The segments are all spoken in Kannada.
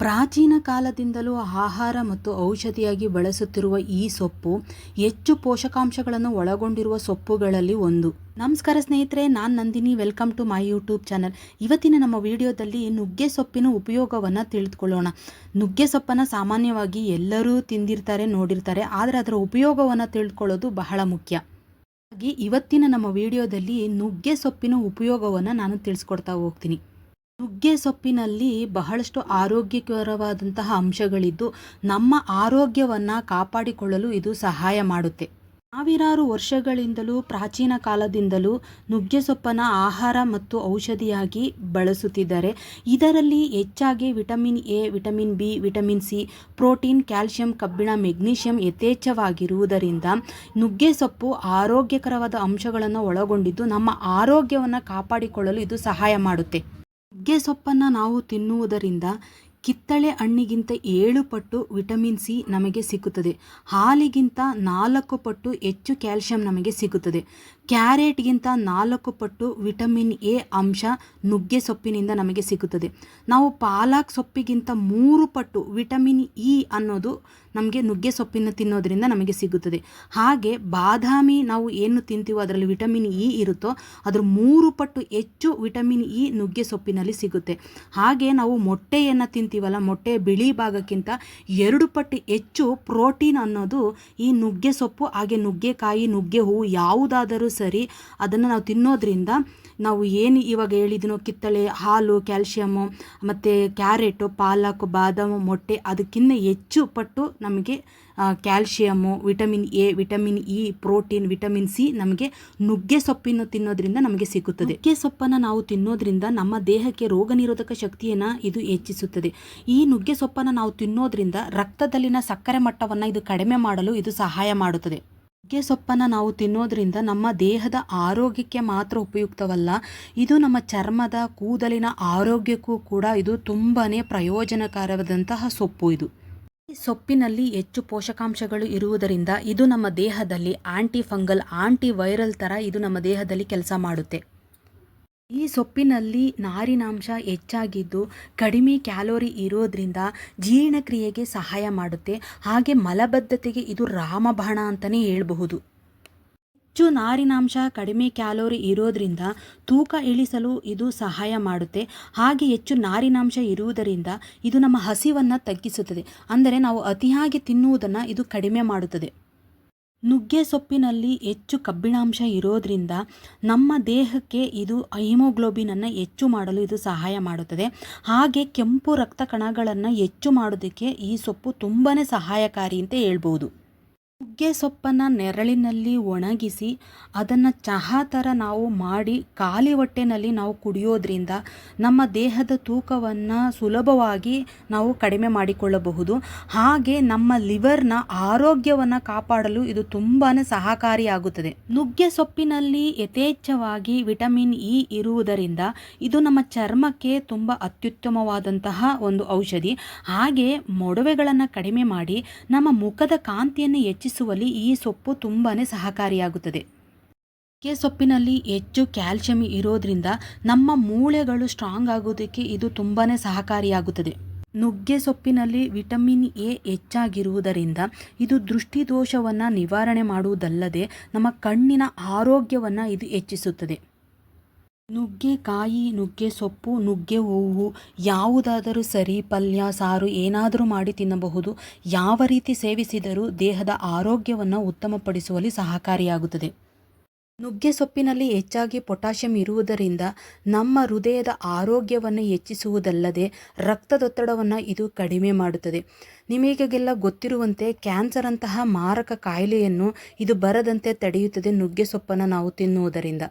ಪ್ರಾಚೀನ ಕಾಲದಿಂದಲೂ ಆಹಾರ ಮತ್ತು ಔಷಧಿಯಾಗಿ ಬಳಸುತ್ತಿರುವ ಈ ಸೊಪ್ಪು ಹೆಚ್ಚು ಪೋಷಕಾಂಶಗಳನ್ನು ಒಳಗೊಂಡಿರುವ ಸೊಪ್ಪುಗಳಲ್ಲಿ ಒಂದು. ನಮಸ್ಕಾರ ಸ್ನೇಹಿತರೆ, ನಾನು Nandini. Welcome to my YouTube channel ಇವತ್ತಿನ ನಮ್ಮ ವಿಡಿಯೋದಲ್ಲಿ ನುಗ್ಗೆ ಸೊಪ್ಪಿನ ಉಪಯೋಗವನ್ನು ತಿಳಿದುಕೊಳ್ಳೋಣ. ನುಗ್ಗೆ ಸೊಪ್ಪನ್ನು ಸಾಮಾನ್ಯವಾಗಿ ಎಲ್ಲರೂ ತಿಂದಿರ್ತಾರೆ, ನೋಡಿರ್ತಾರೆ, ಆದರೆ ಅದರ ಉಪಯೋಗವನ್ನು ತಿಳ್ಕೊಳ್ಳೋದು ಬಹಳ ಮುಖ್ಯ. ಹಾಗಾಗಿ ಇವತ್ತಿನ ನಮ್ಮ ವಿಡಿಯೋದಲ್ಲಿ ನುಗ್ಗೆ ಸೊಪ್ಪಿನ ಉಪಯೋಗವನ್ನು ನಾನು ತಿಳಿಸ್ಕೊಡ್ತಾ ಹೋಗ್ತೀನಿ. ನುಗ್ಗೆ ಸೊಪ್ಪಿನಲ್ಲಿ ಬಹಳಷ್ಟು ಆರೋಗ್ಯಕರವಾದಂತಹ ಅಂಶಗಳಿದ್ದು, ನಮ್ಮ ಆರೋಗ್ಯವನ್ನು ಕಾಪಾಡಿಕೊಳ್ಳಲು ಇದು ಸಹಾಯ ಮಾಡುತ್ತೆ. ಸಾವಿರಾರು ವರ್ಷಗಳಿಂದಲೂ, ಪ್ರಾಚೀನ ಕಾಲದಿಂದಲೂ ನುಗ್ಗೆ ಸೊಪ್ಪನ ಆಹಾರ ಮತ್ತು ಔಷಧಿಯಾಗಿ ಬಳಸುತ್ತಿದ್ದಾರೆ. ಇದರಲ್ಲಿ ಹೆಚ್ಚಾಗಿ vitamin A, vitamin B, vitamin C, protein, calcium, ಕಬ್ಬಿಣ, ಮೆಗ್ನೀಷಿಯಂ ಯಥೇಚ್ಛವಾಗಿರುವುದರಿಂದ ನುಗ್ಗೆ ಸೊಪ್ಪು ಆರೋಗ್ಯಕರವಾದ ಅಂಶಗಳನ್ನು ಒಳಗೊಂಡಿದ್ದು, ನಮ್ಮ ಆರೋಗ್ಯವನ್ನು ಕಾಪಾಡಿಕೊಳ್ಳಲು ಇದು ಸಹಾಯ ಮಾಡುತ್ತೆ. ನುಗ್ಗೆ ಸೊಪ್ಪನ್ನು ನಾವು ತಿನ್ನುವುದರಿಂದ ಕಿತ್ತಳೆ ಹಣ್ಣಿಗಿಂತ ಏಳು ಪಟ್ಟು ವಿಟಮಿನ್ ಸಿ ನಮಗೆ ಸಿಗುತ್ತದೆ ಹಾಲಿಗಿಂತ ನಾಲ್ಕು ಪಟ್ಟು ಹೆಚ್ಚು ಕ್ಯಾಲ್ಶಿಯಂ ನಮಗೆ ಸಿಗುತ್ತದೆ ಕ್ಯಾರೆಟ್ಗಿಂತ ನಾಲ್ಕು ಪಟ್ಟು ವಿಟಮಿನ್ ಎ ಅಂಶ ನುಗ್ಗೆ ಸೊಪ್ಪಿನಿಂದ ನಮಗೆ ಸಿಗುತ್ತದೆ. ನಾವು ಪಾಲಕ್ ಸೊಪ್ಪಿಗಿಂತ ಮೂರು ಪಟ್ಟು ವಿಟಮಿನ್ ಇ ಅನ್ನೋದು ನಮಗೆ ನುಗ್ಗೆ ಸೊಪ್ಪಿನ ತಿನ್ನೋದರಿಂದ ನಮಗೆ ಸಿಗುತ್ತದೆ. ಹಾಗೆ ಬಾದಾಮಿ ನಾವು ಏನು ತಿಂತೀವೋ ಅದರಲ್ಲಿ ವಿಟಮಿನ್ ಇ ಇರುತ್ತೋ ಅದರ ಮೂರು ಪಟ್ಟು ಹೆಚ್ಚು ವಿಟಮಿನ್ ಇ ನುಗ್ಗೆ ಸೊಪ್ಪಿನಲ್ಲಿ ಸಿಗುತ್ತೆ. ಹಾಗೆ ನಾವು ಮೊಟ್ಟೆಯನ್ನು ತಿಂತೀವಲ್ಲ, ಮೊಟ್ಟೆ ಬಿಳಿ ಭಾಗಕ್ಕಿಂತ ಎರಡು ಪಟ್ಟು ಹೆಚ್ಚು ಪ್ರೋಟೀನ್ ಅನ್ನೋದು ಈ ನುಗ್ಗೆ ಸೊಪ್ಪು, ಹಾಗೆ ನುಗ್ಗೆಕಾಯಿ, ನುಗ್ಗೆ ಹೂವು ಯಾವುದಾದರೂ ಸರಿ, ಅದನ್ನು ನಾವು ತಿನ್ನೋದ್ರಿಂದ ನಾವು ಏನು ಇವಾಗ ಹೇಳಿದನೋ ಕಿತ್ತಳೆ, ಹಾಲು ಕ್ಯಾಲ್ಶಿಯಮ್ಮು ಮತ್ತು ಕ್ಯಾರೆಟು, ಪಾಲಕ್, ಬಾದಾಮು, ಮೊಟ್ಟೆ ಅದಕ್ಕಿಂತ ಹೆಚ್ಚು ಪಟ್ಟು ನಮಗೆ calcium vitamin A, vitamin E, protein, vitamin C ನಮಗೆ ನುಗ್ಗೆ ಸೊಪ್ಪಿನ ತಿನ್ನೋದ್ರಿಂದ ನಮಗೆ ಸಿಗುತ್ತದೆ. ನುಗ್ಗೆ ಸೊಪ್ಪನ್ನು ನಾವು ತಿನ್ನೋದ್ರಿಂದ ನಮ್ಮ ದೇಹಕ್ಕೆ ರೋಗ ನಿರೋಧಕ ಶಕ್ತಿಯನ್ನು ಇದು ಹೆಚ್ಚಿಸುತ್ತದೆ. ಈ ನುಗ್ಗೆ ಸೊಪ್ಪನ್ನು ನಾವು ತಿನ್ನೋದ್ರಿಂದ ರಕ್ತದಲ್ಲಿನ ಸಕ್ಕರೆ ಮಟ್ಟವನ್ನು ಇದು ಕಡಿಮೆ ಮಾಡಲು ಇದು ಸಹಾಯ ಮಾಡುತ್ತದೆ. ನುಗ್ಗೆ ಸೊಪ್ಪನ್ನು ನಾವು ತಿನ್ನೋದ್ರಿಂದ ನಮ್ಮ ದೇಹದ ಆರೋಗ್ಯಕ್ಕೆ ಮಾತ್ರ ಉಪಯುಕ್ತವಲ್ಲ, ಇದು ನಮ್ಮ ಚರ್ಮದ ಕೂದಲಿನ ಆರೋಗ್ಯಕ್ಕೂ ಕೂಡ ಇದು ತುಂಬಾ ಪ್ರಯೋಜನಕಾರವಾದಂತಹ ಸೊಪ್ಪು ಇದು. ಈ ಸೊಪ್ಪಿನಲ್ಲಿ ಹೆಚ್ಚು ಪೋಷಕಾಂಶಗಳು ಇರುವುದರಿಂದ ಇದು ನಮ್ಮ ದೇಹದಲ್ಲಿ ಆಂಟಿ ಫಂಗಲ್ ಆಂಟಿ ವೈರಲ್ ಥರ ಇದು ನಮ್ಮ ದೇಹದಲ್ಲಿ ಕೆಲಸ ಮಾಡುತ್ತೆ. ಈ ಸೊಪ್ಪಿನಲ್ಲಿ ನಾರಿನಾಂಶ ಹೆಚ್ಚಾಗಿದ್ದು ಕಡಿಮೆ ಕ್ಯಾಲೋರಿ ಇರೋದ್ರಿಂದ ಜೀರ್ಣಕ್ರಿಯೆಗೆ ಸಹಾಯ ಮಾಡುತ್ತೆ. ಹಾಗೆ ಮಲಬದ್ಧತೆಗೆ ಇದು ರಾಮಬಾಣ ಅಂತಲೇ ಹೇಳಬಹುದು. ಹೆಚ್ಚು ನಾರಿನಾಂಶ ಕಡಿಮೆ ಕ್ಯಾಲೋರಿ ಇರೋದ್ರಿಂದ ತೂಕ ಇಳಿಸಲು ಇದು ಸಹಾಯ ಮಾಡುತ್ತೆ. ಹಾಗೆ ಹೆಚ್ಚು ನಾರಿನಾಂಶ ಇರುವುದರಿಂದ ಇದು ನಮ್ಮ ಹಸಿವನ್ನು ತಗ್ಗಿಸುತ್ತದೆ. ಅಂದರೆ ನಾವು ಅತಿಯಾಗಿ ತಿನ್ನುವುದನ್ನು ಇದು ಕಡಿಮೆ ಮಾಡುತ್ತದೆ. ನುಗ್ಗೆ ಸೊಪ್ಪಿನಲ್ಲಿ ಹೆಚ್ಚು ಕಬ್ಬಿಣಾಂಶ ಇರೋದ್ರಿಂದ ನಮ್ಮ ದೇಹಕ್ಕೆ ಇದು ಹಿಮೋಗ್ಲೋಬಿನನ್ನು ಹೆಚ್ಚು ಮಾಡಲು ಇದು ಸಹಾಯ ಮಾಡುತ್ತದೆ. ಹಾಗೆ ಕೆಂಪು ರಕ್ತ ಕಣಗಳನ್ನು ಹೆಚ್ಚು ಮಾಡೋದಕ್ಕೆ ಈ ಸೊಪ್ಪು ತುಂಬಾ ಸಹಾಯಕಾರಿ ಅಂತ ಹೇಳ್ಬೋದು. ನುಗ್ಗೆ ಸೊಪ್ಪನ್ನು ನೆರಳಿನಲ್ಲಿ ಒಣಗಿಸಿ ಅದನ್ನು ಚಹಾ ಥರ ನಾವು ಮಾಡಿ ಖಾಲಿ ಹೊಟ್ಟೆನಲ್ಲಿ ನಾವು ಕುಡಿಯೋದ್ರಿಂದ ನಮ್ಮ ದೇಹದ ತೂಕವನ್ನು ಸುಲಭವಾಗಿ ನಾವು ಕಡಿಮೆ ಮಾಡಿಕೊಳ್ಳಬಹುದು. ಹಾಗೆ ನಮ್ಮ ಲಿವರ್ನ ಆರೋಗ್ಯವನ್ನು ಕಾಪಾಡಲು ಇದು ತುಂಬಾ ಸಹಕಾರಿಯಾಗುತ್ತದೆ. ನುಗ್ಗೆ ಸೊಪ್ಪಿನಲ್ಲಿ ಯಥೇಚ್ಛವಾಗಿ ವಿಟಮಿನ್ ಇ ಇರುವುದರಿಂದ ಇದು ನಮ್ಮ ಚರ್ಮಕ್ಕೆ ತುಂಬ ಅತ್ಯುತ್ತಮವಾದಂತಹ ಒಂದು ಔಷಧಿ. ಹಾಗೆ ಮೊಡವೆಗಳನ್ನು ಕಡಿಮೆ ಮಾಡಿ ನಮ್ಮ ಮುಖದ ಕಾಂತಿಯನ್ನು ಹೆಚ್ಚಿಸುವಲ್ಲಿ ಈ ಸೊಪ್ಪು ತುಂಬಾ ಸಹಕಾರಿಯಾಗುತ್ತದೆ. ನುಗ್ಗೆ ಸೊಪ್ಪಿನಲ್ಲಿ ಹೆಚ್ಚು ಕ್ಯಾಲ್ಶಿಯಂ ಇರೋದ್ರಿಂದ ನಮ್ಮ ಮೂಳೆಗಳು ಸ್ಟ್ರಾಂಗ್ ಆಗೋದಕ್ಕೆ ಇದು ತುಂಬಾ ಸಹಕಾರಿಯಾಗುತ್ತದೆ. ನುಗ್ಗೆ ಸೊಪ್ಪಿನಲ್ಲಿ ವಿಟಮಿನ್ ಎ ಹೆಚ್ಚಾಗಿರುವುದರಿಂದ ಇದು ದೃಷ್ಟಿದೋಷವನ್ನು ನಿವಾರಣೆ ಮಾಡುವುದಲ್ಲದೆ ನಮ್ಮ ಕಣ್ಣಿನ ಆರೋಗ್ಯವನ್ನು ಇದು ಹೆಚ್ಚಿಸುತ್ತದೆ. ನುಗ್ಗೆಕಾಯಿ ನುಗ್ಗೆ ಸೊಪ್ಪು, ನುಗ್ಗೆ ಹೂವು ಯಾವುದಾದರೂ ಸರಿ ಪಲ್ಯ, ಸಾರು ಏನಾದರೂ ಮಾಡಿ ತಿನ್ನಬಹುದು. ಯಾವ ರೀತಿ ಸೇವಿಸಿದರೂ ದೇಹದ ಆರೋಗ್ಯವನ್ನು ಉತ್ತಮಪಡಿಸುವಲ್ಲಿ ಸಹಕಾರಿಯಾಗುತ್ತದೆ. ನುಗ್ಗೆ ಸೊಪ್ಪಿನಲ್ಲಿ ಹೆಚ್ಚಾಗಿ ಪೊಟ್ಯಾಷಿಯಂ ಇರುವುದರಿಂದ ನಮ್ಮ ಹೃದಯದ ಆರೋಗ್ಯವನ್ನು ಹೆಚ್ಚಿಸುವುದಲ್ಲದೆ ರಕ್ತದೊತ್ತಡವನ್ನು ಇದು ಕಡಿಮೆ ಮಾಡುತ್ತದೆ. ನಿಮಗೆಲ್ಲ ಗೊತ್ತಿರುವಂತೆ ಕ್ಯಾನ್ಸರ್ ಅಂತಹ ಮಾರಕ ಕಾಯಿಲೆಯನ್ನು ಇದು ಬರದಂತೆ ತಡೆಯುತ್ತದೆ ನುಗ್ಗೆ ಸೊಪ್ಪನ್ನು ನಾವು ತಿನ್ನುವುದರಿಂದ.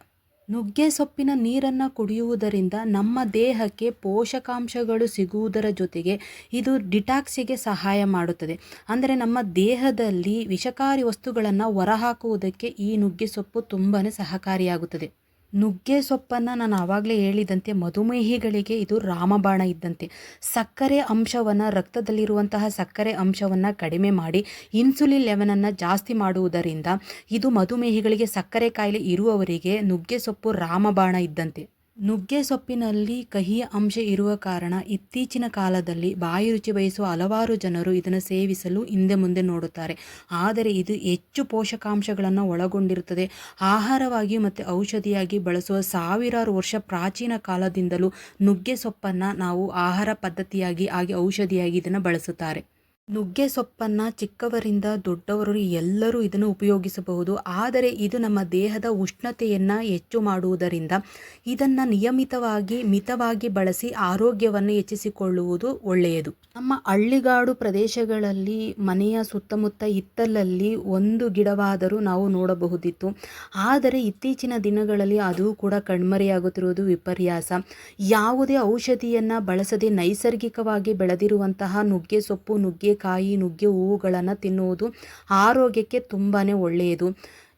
ನುಗ್ಗೆ ಸೊಪ್ಪಿನ ನೀರನ್ನು ಕುಡಿಯುವುದರಿಂದ ನಮ್ಮ ದೇಹಕ್ಕೆ ಪೋಷಕಾಂಶಗಳು ಸಿಗುವುದರ ಜೊತೆಗೆ ಇದು ಡಿಟಾಕ್ಸಿಗೆ ಸಹಾಯ ಮಾಡುತ್ತದೆ. ಅಂದರೆ ನಮ್ಮ ದೇಹದಲ್ಲಿ ವಿಷಕಾರಿ ವಸ್ತುಗಳನ್ನು ಹೊರಹಾಕುವುದಕ್ಕೆ ಈ ನುಗ್ಗೆ ಸೊಪ್ಪು ತುಂಬಾ ಸಹಕಾರಿಯಾಗುತ್ತದೆ. ನುಗ್ಗೆ ಸೊಪ್ಪನ್ನು ನಾನು ಆವಾಗಲೇ ಹೇಳಿದಂತೆ ಮಧುಮೇಹಿಗಳಿಗೆ ಇದು ರಾಮಬಾಣ ಇದ್ದಂತೆ. ಸಕ್ಕರೆ ಅಂಶವನ್ನು, ರಕ್ತದಲ್ಲಿರುವಂತಹ ಸಕ್ಕರೆ ಅಂಶವನ್ನು ಕಡಿಮೆ ಮಾಡಿ ಇನ್ಸುಲಿನ್ ಲೆವೆನನ್ನು ಜಾಸ್ತಿ ಮಾಡುವುದರಿಂದ ಇದು ಮಧುಮೇಹಿಗಳಿಗೆ ಸಕ್ಕರೆ ಕಾಯಿಲೆ ಇರುವವರಿಗೆ ನುಗ್ಗೆ ಸೊಪ್ಪು ರಾಮಬಾಣ ಇದ್ದಂತೆ. ನುಗ್ಗೆ ಸೊಪ್ಪಿನಲ್ಲಿ ಕಹಿಯ ಅಂಶ ಇರುವ ಕಾರಣ ಇತ್ತೀಚಿನ ಕಾಲದಲ್ಲಿ ಬಾಯಿ ರುಚಿ ಬಯಸುವ ಹಲವಾರು ಜನರು ಇದನ್ನು ಸೇವಿಸಲು ಹಿಂದೆ ಮುಂದೆ ನೋಡುತ್ತಾರೆ. ಆದರೆ ಇದು ಹೆಚ್ಚು ಪೋಷಕಾಂಶಗಳನ್ನು ಒಳಗೊಂಡಿರುತ್ತದೆ. ಆಹಾರವಾಗಿ ಮತ್ತು ಔಷಧಿಯಾಗಿ ಬಳಸುವ ಸಾವಿರಾರು ವರ್ಷ ಪ್ರಾಚೀನ ಕಾಲದಿಂದಲೂ ನುಗ್ಗೆ ಸೊಪ್ಪನ್ನು ನಾವು ಆಹಾರ ಪದ್ಧತಿಯಾಗಿ, ಹಾಗೆ ಔಷಧಿಯಾಗಿ ಇದನ್ನು ಬಳಸುತ್ತಾರೆ. ನುಗ್ಗೆ ಸೊಪ್ಪನ್ನು ಚಿಕ್ಕವರಿಂದ ದೊಡ್ಡವರು ಎಲ್ಲರೂ ಇದನ್ನು ಉಪಯೋಗಿಸಬಹುದು. ಆದರೆ ಇದು ನಮ್ಮ ದೇಹದ ಉಷ್ಣತೆಯನ್ನು ಹೆಚ್ಚು ಮಾಡುವುದರಿಂದ ಇದನ್ನು ನಿಯಮಿತವಾಗಿ, ಮಿತವಾಗಿ ಬಳಸಿ ಆರೋಗ್ಯವನ್ನು ಹೆಚ್ಚಿಸಿಕೊಳ್ಳುವುದು ಒಳ್ಳೆಯದು. ನಮ್ಮ ಹಳ್ಳಿಗಾಡು ಪ್ರದೇಶಗಳಲ್ಲಿ, ಮನೆಯ ಸುತ್ತಮುತ್ತ ಹಿತ್ತಲಲ್ಲಿ ಒಂದು ಗಿಡವಾದರೂ ನಾವು ನೋಡಬಹುದಿತ್ತು. ಆದರೆ ಇತ್ತೀಚಿನ ದಿನಗಳಲ್ಲಿ ಅದು ಕೂಡ ಕಣ್ಮರೆಯಾಗುತ್ತಿರುವುದು ವಿಪರ್ಯಾಸ. ಯಾವುದೇ ಔಷಧಿಯನ್ನು ಬಳಸದೆ ನೈಸರ್ಗಿಕವಾಗಿ ಬೆಳೆದಿರುವಂತಹ ನುಗ್ಗೆ ಸೊಪ್ಪು ನುಗ್ಗೆಕಾಯಿ ನುಗ್ಗೆ, ಹೂವುಗಳನ್ನು ತಿನ್ನುವುದು ಆರೋಗ್ಯಕ್ಕೆ ತುಂಬಾ ಒಳ್ಳೆಯದು.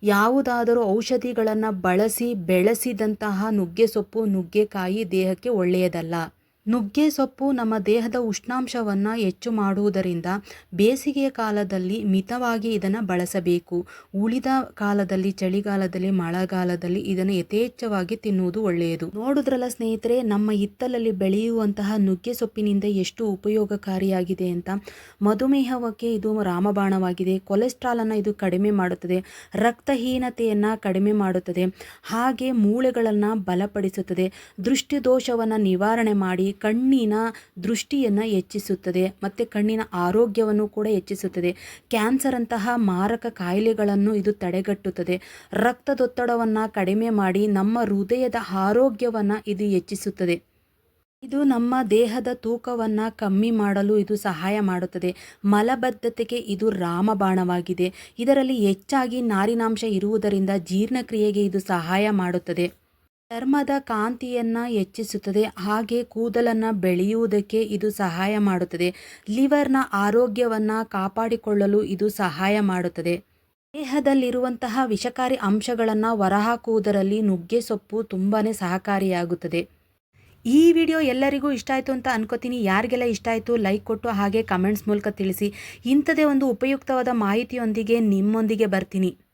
ಯಾವುದಾದರೂ ಔಷಧಿಗಳನ್ನು ಬಳಸಿ, ಬೆಳೆಸಿದಂತಹ ನುಗ್ಗೆ ಸೊಪ್ಪು ನುಗ್ಗೆಕಾಯಿ ದೇಹಕ್ಕೆ ಒಳ್ಳೆಯದಲ್ಲ. ನುಗ್ಗೆ ಸೊಪ್ಪು ನಮ್ಮ ದೇಹದ ಉಷ್ಣಾಂಶವನ್ನು ಹೆಚ್ಚು ಮಾಡುವುದರಿಂದ ಬೇಸಿಗೆಯ ಕಾಲದಲ್ಲಿ ಮಿತವಾಗಿ ಇದನ್ನು ಬಳಸಬೇಕು. ಉಳಿದ ಕಾಲದಲ್ಲಿ, ಚಳಿಗಾಲದಲ್ಲಿ, ಮಳೆಗಾಲದಲ್ಲಿ ಇದನ್ನು ಯಥೇಚ್ಛವಾಗಿ ತಿನ್ನುವುದು ಒಳ್ಳೆಯದು. ನೋಡುದ್ರಲ್ಲ ಸ್ನೇಹಿತರೆ, ನಮ್ಮ ಹಿತ್ತಲಲ್ಲಿ ಬೆಳೆಯುವಂತಹ ನುಗ್ಗೆ ಸೊಪ್ಪಿನಿಂದ ಎಷ್ಟು ಉಪಯೋಗಕಾರಿಯಾಗಿದೆ ಅಂತ. ಮಧುಮೇಹಕ್ಕೆ ಇದು ರಾಮಬಾಣವಾಗಿದೆ. ಕೊಲೆಸ್ಟ್ರಾಲನ್ನು ಇದು ಕಡಿಮೆ ಮಾಡುತ್ತದೆ. ರಕ್ತಹೀನತೆಯನ್ನು ಕಡಿಮೆ ಮಾಡುತ್ತದೆ. ಹಾಗೆ ಮೂಳೆಗಳನ್ನು ಬಲಪಡಿಸುತ್ತದೆ. ದೃಷ್ಟಿದೋಷವನ್ನು ನಿವಾರಣೆ ಮಾಡಿ ಕಣ್ಣಿನ ದೃಷ್ಟಿಯನ್ನು ಹೆಚ್ಚಿಸುತ್ತದೆ, ಮತ್ತು ಕಣ್ಣಿನ ಆರೋಗ್ಯವನ್ನು ಕೂಡ ಹೆಚ್ಚಿಸುತ್ತದೆ. ಕ್ಯಾನ್ಸರ್ ಅಂತಹ ಮಾರಕ ಕಾಯಿಲೆಗಳನ್ನು ಇದು ತಡೆಗಟ್ಟುತ್ತದೆ. ರಕ್ತದೊತ್ತಡವನ್ನು ಕಡಿಮೆ ಮಾಡಿ ನಮ್ಮ ಹೃದಯದ ಆರೋಗ್ಯವನ್ನು ಇದು ಹೆಚ್ಚಿಸುತ್ತದೆ. ಇದು ನಮ್ಮ ದೇಹದ ತೂಕವನ್ನು ಕಮ್ಮಿ ಮಾಡಲು ಇದು ಸಹಾಯ ಮಾಡುತ್ತದೆ. ಮಲಬದ್ಧತೆಗೆ ಇದು ರಾಮಬಾಣವಾಗಿದೆ. ಇದರಲ್ಲಿ ಹೆಚ್ಚಾಗಿ ನಾರಿನಾಂಶ ಇರುವುದರಿಂದ ಜೀರ್ಣಕ್ರಿಯೆಗೆ ಇದು ಸಹಾಯ ಮಾಡುತ್ತದೆ. ಚರ್ಮದ ಕಾಂತಿಯನ್ನು ಹೆಚ್ಚಿಸುತ್ತದೆ. ಹಾಗೆ ಕೂದಲನ್ನು ಬೆಳೆಯುವುದಕ್ಕೆ ಇದು ಸಹಾಯ ಮಾಡುತ್ತದೆ. ಲಿವರ್ನ ಆರೋಗ್ಯವನ್ನು ಕಾಪಾಡಿಕೊಳ್ಳಲು ಇದು ಸಹಾಯ ಮಾಡುತ್ತದೆ. ದೇಹದಲ್ಲಿರುವಂತಹ ವಿಷಕಾರಿ ಅಂಶಗಳನ್ನು ಹೊರಹಾಕುವುದರಲ್ಲಿ ನುಗ್ಗೆ ಸೊಪ್ಪು ತುಂಬಾ ಸಹಕಾರಿಯಾಗುತ್ತದೆ. ಈ ವಿಡಿಯೋ ಎಲ್ಲರಿಗೂ ಇಷ್ಟ ಆಯಿತು ಅಂತ ಅನ್ಕೋತೀನಿ. ಯಾರಿಗೆಲ್ಲ ಇಷ್ಟ ಆಯಿತು ಲೈಕ್ ಕೊಟ್ಟು ಹಾಗೆ ಕಮೆಂಟ್ಸ್ ಮೂಲಕ ತಿಳಿಸಿ. ಇಂಥದೇ ಒಂದು ಉಪಯುಕ್ತವಾದ ಮಾಹಿತಿಯೊಂದಿಗೆ ನಿಮ್ಮೊಂದಿಗೆ ಬರ್ತೀನಿ.